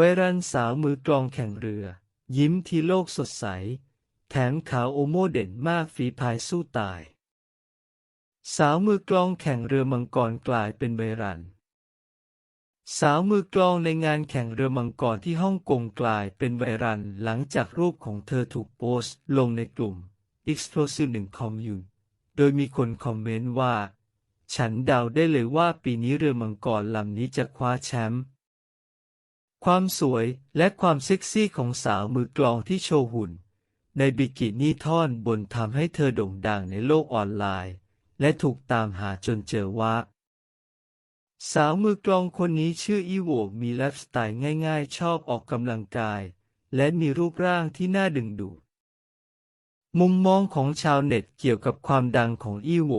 ไวรันสาวมือกลองแข่งเรือ ยิ้มที่โลกสดใส แถมขาวโอโมเด่นมากฝีพายสู้ตาย สาวมือกลองแข่งเรือมังกรกลายเป็นไวรัน สาวมือกลองในงานแข่งเรือมังกรที่ฮ่องกงกลายเป็นไวรัลหลังจากรูปของเธอถูกโพสต์ลงในกลุ่ม Explosive 1 Commune โดยมีคนคอมเมนต์ว่า ฉันเดาได้เลยว่าปีนี้เรือมังกรลำนี้จะคว้าแชมป์ ความสวยและความเซ็กซี่ของสาวมือกลองที่โชว์หุ่น ในบิกินี่ท่อนบนทำให้เธอโด่งดังในโลกออนไลน์ และถูกตามหาจนเจอว่า สาวมือกลองคนนี้ชื่ออีโวมีไลฟ์สไตล์ง่ายๆ ชอบออกกำลังกาย และมีรูปร่างที่น่าดึงดูด มุมมองของชาวเน็ตเกี่ยวกับความดังของอีโว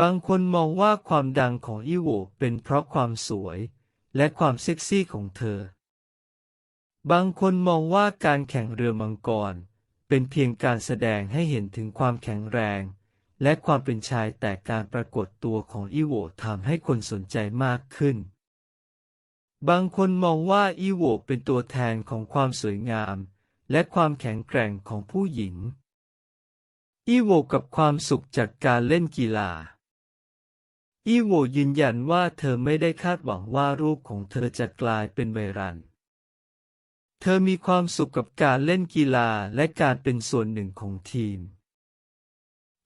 บางคนมองว่าความดังของอีโวเป็นเพราะความสวย และความเซ็กซี่ของเธอ บางคนมองว่าการแข่งเรือมังกร เป็นเพียงการแสดงให้เห็นถึงความแข็งแรง และความเป็นชายแต่การปรากฏตัวของอีโวทำให้คนสนใจมากขึ้น บางคนมองว่าอีโวเป็นตัวแทนของความสวยงาม และความแข็งแกร่งของผู้หญิง อีโวกับความสุขจากการเล่นกีฬา อีโวยืนยันว่าเธอไม่ได้คาดหวังว่ารูปของเธอจะกลายเป็นไวรัล เธอมีความสุขกับการเล่นกีฬาและการเป็นส่วนหนึ่งของทีม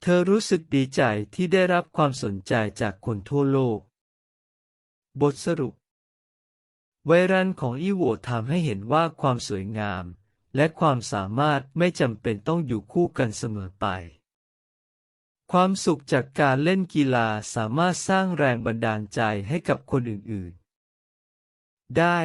เธอรู้สึกดีใจที่ได้รับความสนใจจากคนทั่วโลก บทสรุป ไวรัลของอีโวทำให้เห็นว่าความสวยงาม และความสามารถไม่จำเป็นต้องอยู่คู่กันเสมอไป ความสุขจากการเล่นกีฬาสามารถสร้างแรงบันดาลใจให้กับคนอื่น ๆ ได้